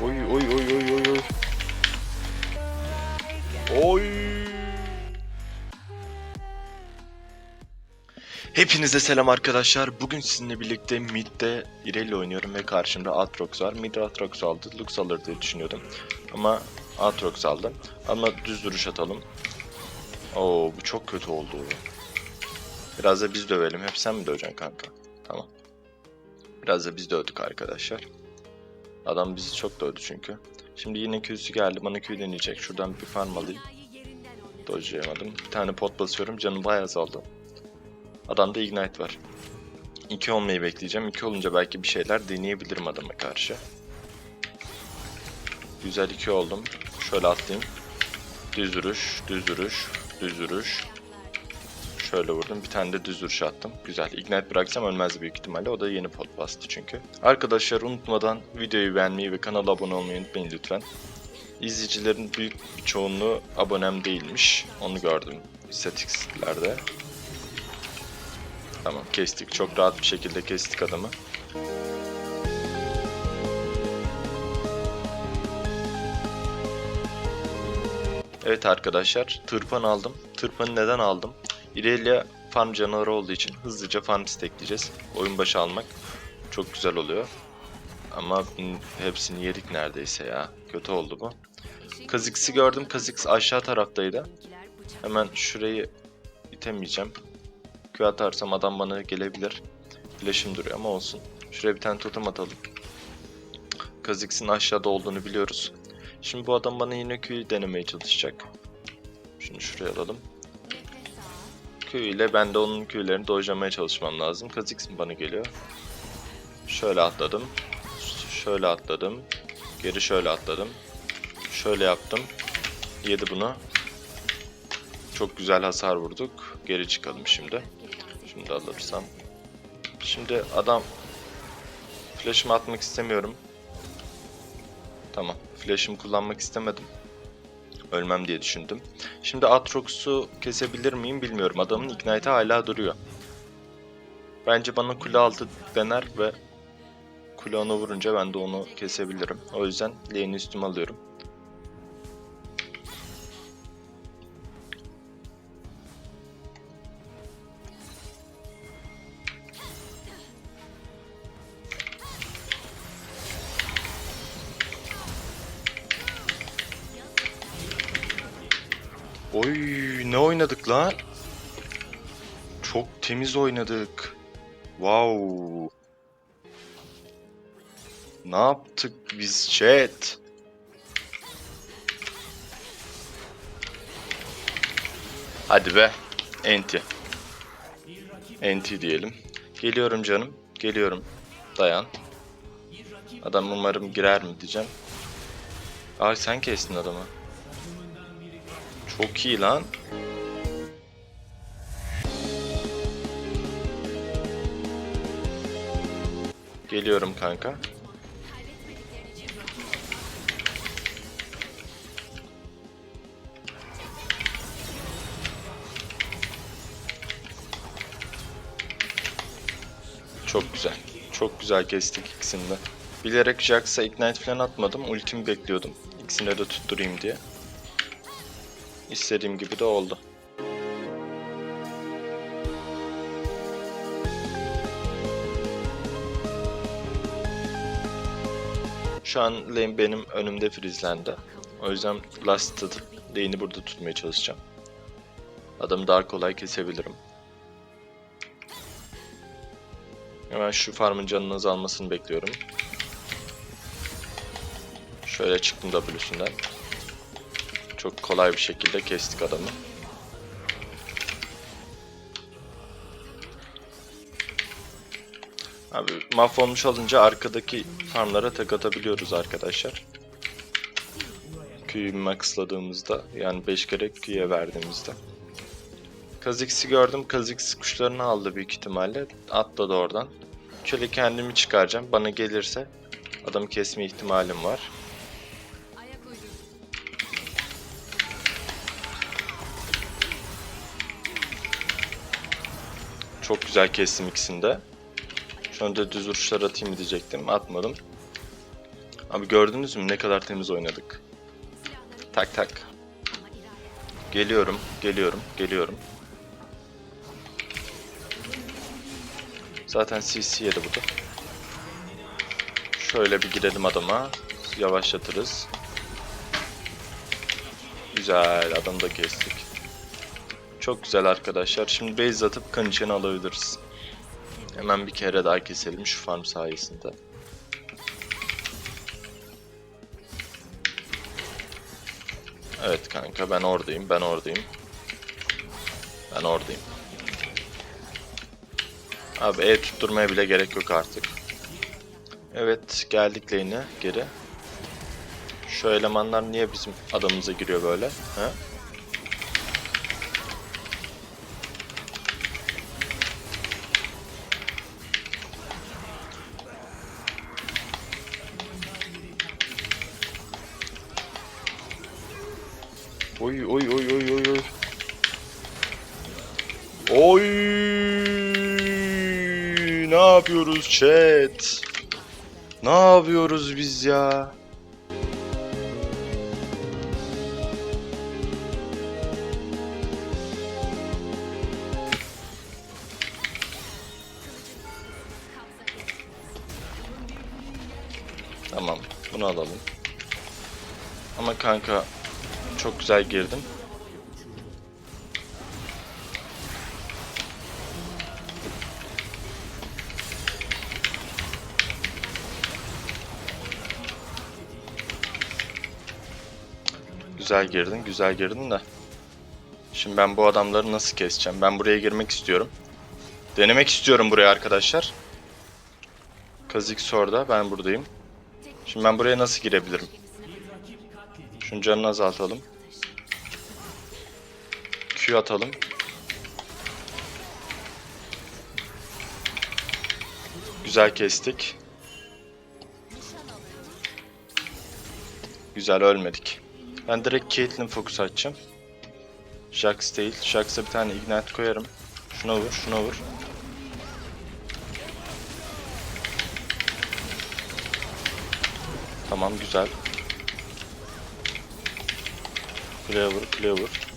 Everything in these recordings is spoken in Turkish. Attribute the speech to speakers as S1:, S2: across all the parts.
S1: Oy oy oy oy oy oy. Oy. Hepinize selam arkadaşlar. Bugün sizinle birlikte mid'de Irelia oynuyorum ve karşımda Atrox var. Mid Atrox aldı. Lux alır diye düşünüyordum. Ama Atrox aldı. Ama düz duruş atalım. Oo bu çok kötü oldu. Biraz da biz dövelim. Hep sen mi döveceksin kanka? Tamam. Biraz da biz dövdük arkadaşlar. Adam bizi çok dövdü çünkü. Şimdi yine Q'su geldi. Bana Q deneyecek. Şuradan bir farm alayım. Dodge'layamadım. Bir tane pot basıyorum. Canım bayağı azaldı. Adamda Ignite var. 2 olmayı bekleyeceğim. 2 olunca belki bir şeyler deneyebilirim adama karşı. Güzel 2 oldum. Şöyle atlayayım. Düz vuruş, düz vuruş, düz vuruş. Şöyle vurdum. Bir tane de düz vuruş attım. Güzel. Ignite bıraksam ölmez büyük ihtimalle. O da yeni pot bastı çünkü. Arkadaşlar unutmadan videoyu beğenmeyi ve kanala abone olmayı unutmayın lütfen. İzleyicilerin büyük bir çoğunluğu abonem değilmiş. Onu gördüm istatistiklerde. Tamam kestik. Çok rahat bir şekilde kestik adamı. Evet arkadaşlar tırpan aldım. Tırpanı neden aldım? Irelia farm canavarı olduğu için hızlıca farm stackleyeceğiz. Oyun başı almak çok güzel oluyor. Ama hepsini yedik neredeyse ya. Kötü oldu bu. Kazix'i gördüm. Kazix aşağı taraftaydı. Hemen şurayı itemeyeceğim. Q atarsam adam bana gelebilir. Flash'im duruyor ama olsun. Şuraya bir tane totem atalım. Kazix'in aşağıda olduğunu biliyoruz. Şimdi bu adam bana yine Q'yu denemeye çalışacak. Şunu şuraya alalım. İle ben de onun Q'lerini dojlamaya çalışmam lazım. Kha'Zix mi bana geliyor? Şöyle atladım. Şöyle atladım. Geri şöyle atladım. Şöyle yaptım. Yedi bunu. Çok güzel hasar vurduk. Geri çıkalım şimdi. Şimdi alırsam. Şimdi adam flash'ımı atmak istemiyorum. Tamam. Flash'ımı kullanmak istemedim. Ölmem diye düşündüm. Şimdi Atrox'u kesebilir miyim bilmiyorum. Adamın Ignite'ı hala duruyor. Bence bana kule altı dener ve kule ona vurunca ben de onu kesebilirim. O yüzden lane'i üstüme alıyorum. Oy ne oynadık lan? Çok temiz oynadık. Wow. Ne yaptık biz chat? Hadi be. Enti. Enti diyelim. Geliyorum canım. Geliyorum. Dayan. Adam umarım girer mi diyeceğim. Ay sen kestin adamı. Çok iyi lan. Geliyorum kanka. Çok güzel. Çok güzel kestik ikisini de. Bilerek Jax'a Ignite falan atmadım. Ultimi bekliyordum. İkisini de tutturayım diye. İstediğim gibi de oldu. Şu an lane benim önümde frizlendi. O yüzden last lane'i burada tutmaya çalışacağım. Adamı daha kolay kesebilirim. Hemen şu farmın canının azalmasını bekliyorum. Şöyle çıktım W'sünden. Çok kolay bir şekilde kestik adamı. Abi mahvolmuş olunca arkadaki farmlara tek atabiliyoruz arkadaşlar. Q'yu maxladığımızda yani 5 kere Q'ye verdiğimizde. Kha'Zix'i gördüm. Kha'Zix kuşlarını aldı büyük ihtimalle. Atladı oradan. Şöyle kendimi çıkaracağım. Bana gelirse adamı kesme ihtimalim var. Çok güzel kestim ikisini de. Şu anda düz vuruşlar atayım mı diyecektim. Atmadım. Abi gördünüz mü ne kadar temiz oynadık. Tak tak. Geliyorum, geliyorum, geliyorum. Zaten CC yedi bu da. Şöyle bir girelim adama. Yavaşlatırız. Güzel adamı da kestik. Çok güzel arkadaşlar. Şimdi base atıp kanıçanı alabiliriz. Hemen bir kere daha keselim şu farm sayesinde. Evet kanka ben oradayım ben oradayım. Ben oradayım. Abi E tutturmaya bile gerek yok artık. Evet geldik lane'e geri. Şu elemanlar niye bizim adamımıza giriyor böyle? He? Oy oy oy oy oy oy. Oy! Ne yapıyoruz chat? Ne yapıyoruz biz ya? Tamam, bunu alalım. Ama kanka çok güzel girdim. Güzel girdin, güzel girdin de. Şimdi ben bu adamları nasıl keseceğim? Ben buraya girmek istiyorum. Denemek istiyorum buraya arkadaşlar. Kazik orada, ben buradayım. Şimdi ben buraya nasıl girebilirim? Şunun canını azaltalım. Q atalım. Güzel kestik. Güzel ölmedik. Ben direkt Caitlyn fokus açacağım. Jax değil. Jax'a bir tane ignite koyarım. Şuna vur, şuna vur. Tamam güzel. Kuleye vur, kuleye vur.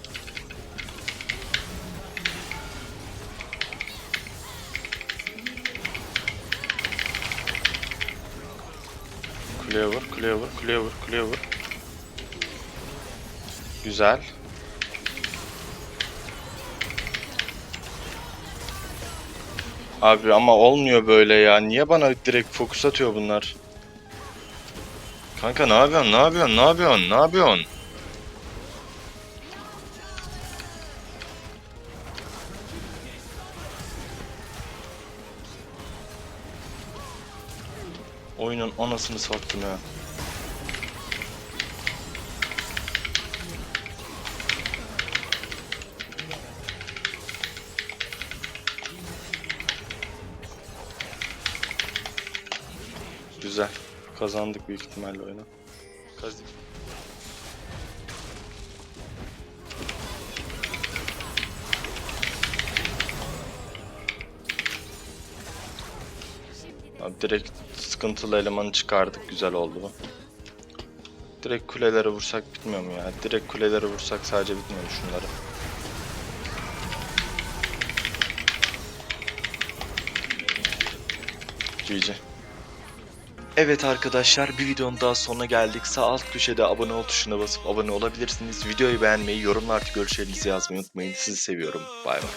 S1: Kuleye vur, kuleye vur, kuleye vur, kuleye vur. Güzel. Abi ama olmuyor böyle ya. Niye bana direkt fokus atıyor bunlar? Kanka ne yapıyorsun? Ne yapıyorsun? Ne yapıyorsun? Ne yapıyorsun? Oyunun anasını sattım ya. Güzel. Kazandık büyük ihtimalle oyunu. Kazandık. Direkt sıkıntılı elemanı çıkardık. Güzel oldu. Direkt kulelere vursak bitmiyor mu ya? Direkt kulelere vursak sadece bitmiyor şunları? GG. Evet arkadaşlar bir videonun daha sonuna geldik. Sağ alt köşede abone ol tuşuna basıp abone olabilirsiniz. Videoyu beğenmeyi, yorumlarda görüşlerinizi yazmayı unutmayın. Sizi seviyorum. Bay bay.